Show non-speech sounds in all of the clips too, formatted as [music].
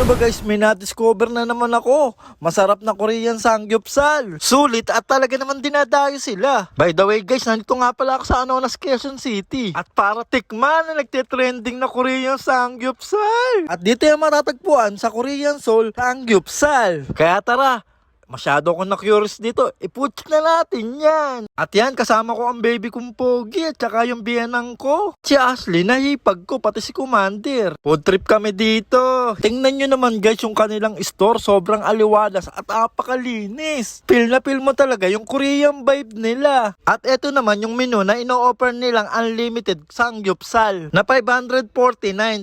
nyo ba guys, may na-discover na naman ako. Masarap na Korean samgyeopsal. Sulit at talaga naman dinadayo sila. By the way guys, nandito nga pala ako sa Anonas, Quezon City. At para tikman na nagtitrending na Korean samgyeopsal. At dito yung matatagpuan sa Korean Seoul samgyeopsal. Kaya tara, Masyado akong na-curious dito. Iputik na natin yan. At yan, kasama ko ang baby kong Pogi at saka yung biyanang ko. Si Ashley, nahipag ko, pati si Commander. Food trip kami dito. Tingnan nyo naman guys yung kanilang store. Sobrang aliwalas at apakalinis. Feel na feel mo talaga yung Korean vibe nila. At eto naman yung menu na ino-offer nilang unlimited sangyupsal na 549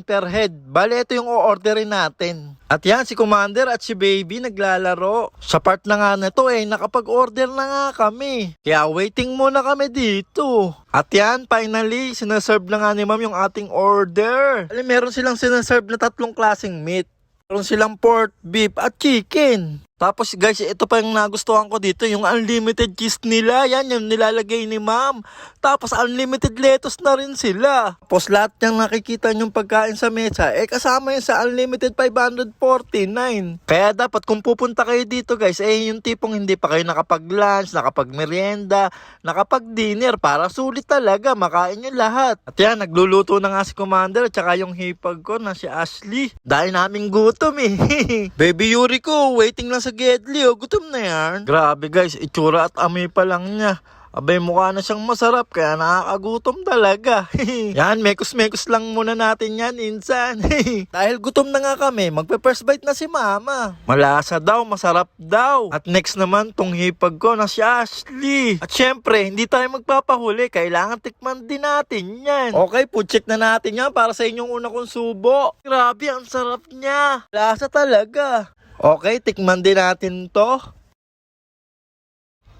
per head. Bale, ito yung o-orderin natin. At yan, si Commander at si Baby naglalaro. Sa part na nga na to eh, nakapag-order na nga kami. Kaya waiting muna kami dito. At yan, finally, sinaserve na nga ni ma'am yung ating order. Alam, meron silang sinaserve na tatlong klaseng meat. Meron silang pork, beef, at chicken. Tapos guys, ito pa yung nagustuhan ko dito, yung unlimited cheese nila. Yan yung nilalagay ni ma'am. Tapos unlimited lettuce na rin sila. Tapos lahat yung nakikita yung pagkain sa mesa, eh kasama yun sa unlimited 549. Kaya dapat kung pupunta kayo dito guys, eh yung tipong hindi pa kayo nakapag-lunch, nakapag-merienda, nakapag-dinner, para sulit talaga, makain nyo lahat. At yan, nagluluto na nga si Commander at saka yung hipag ko na si Ashley. Dahil naming gutom eh. [laughs] Baby Yuri ko, waiting lang sa Gedli oh. Gutom na yan. Grabe guys, itsura at amoy pa lang niya. Abay, mukha na siyang masarap, kaya nakakagutom talaga. [laughs] yan, mekos-mekos lang muna natin yan, insan. [laughs] Dahil gutom na nga kami, magpe-first bite na si mama. Malasa daw, masarap daw. At next naman, tong hipag ko na si Ashley. At syempre, hindi tayo magpapahuli, kailangan tikman din natin yan. Okay, check na natin yan para sa inyong una kong subo. Grabe, ang sarap niya. Lasa talaga. Okay, tikman din natin to.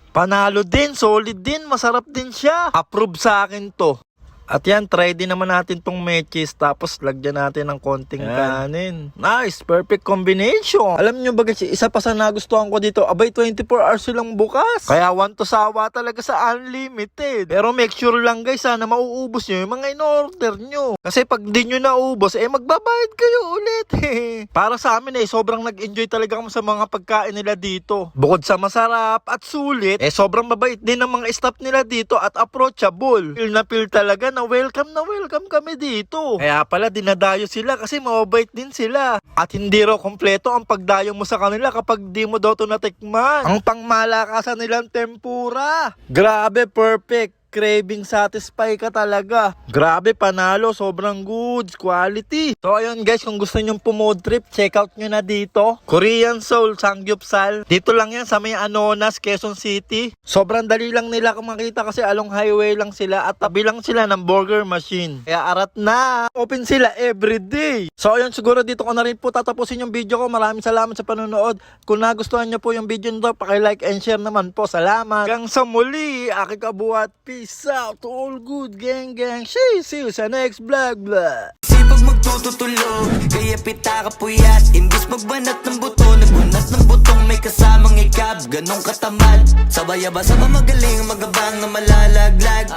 Panalo din, solid din, masarap din siya. Approve sa akin to. At yan, try din naman natin tong mechis tapos lagyan natin ng konting kanin. Nice, perfect combination. Alam nyo ba guys, isa pa sa nagustuhan ko dito, abay 24 hours silang bukas. Kaya want to sawa talaga sa unlimited. Pero make sure lang guys ha, na mauubos nyo yung mga in-order nyo. Kasi pag di nyo naubos, eh magbabayad kayo ulit. [laughs] Para sa amin eh, sobrang nag-enjoy talaga kami sa mga pagkain nila dito. Bukod sa masarap at sulit, eh sobrang mabait din ng mga staff nila dito at approachable. Feel na feel talaga na welcome na welcome kami dito. Kaya pala dinadayo sila kasi mabait din sila. At hindi raw kompleto ang pagdayo mo sa kanila kapag di mo daw to natikman. Ang pangmalakasan nilang tempura. Grabe, perfect. Craving satisfy ka talaga. Grabe, panalo. Sobrang good. Quality. So, ayun guys, kung gusto nyong pumod trip, check out nyo na dito. Korean Soul, Sangyupsal. Dito lang yan sa may Anonas, Quezon City. Sobrang dali lang nila kung makita kasi along highway lang sila at tabi lang sila ng burger machine. Kaya arat na. Open sila every day. So, ayun, siguro dito ko na rin po tatapusin yung video ko. Maraming salamat sa panonood. Kung nagustuhan nyo po yung video nito, pakilike and share naman po. Salamat. Hanggang sa muli, aking kabuhat. Peace out. All good, gang, gang. See you sa next vlog, vlog. Sipag magtututulog Kaya pita ka puyat. Imbis magbanat ng buto Nagbunat ng butong may kasamang ikab. Ganong katamad Sabay-aba sa magaling Magabang na malalaglag?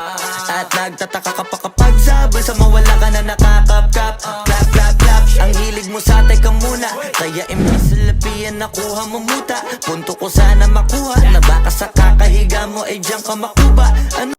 At nagtataka ka pa kapag sabay Sa mawala ka na nakakapkap. Clap, clap, clap Ang hilig mo sa teka muna. Kaya imbis lapian nakuha mo muta. Punto ko sana makuha Na baka sa kakahiga mo ay diyan ka makuba Ano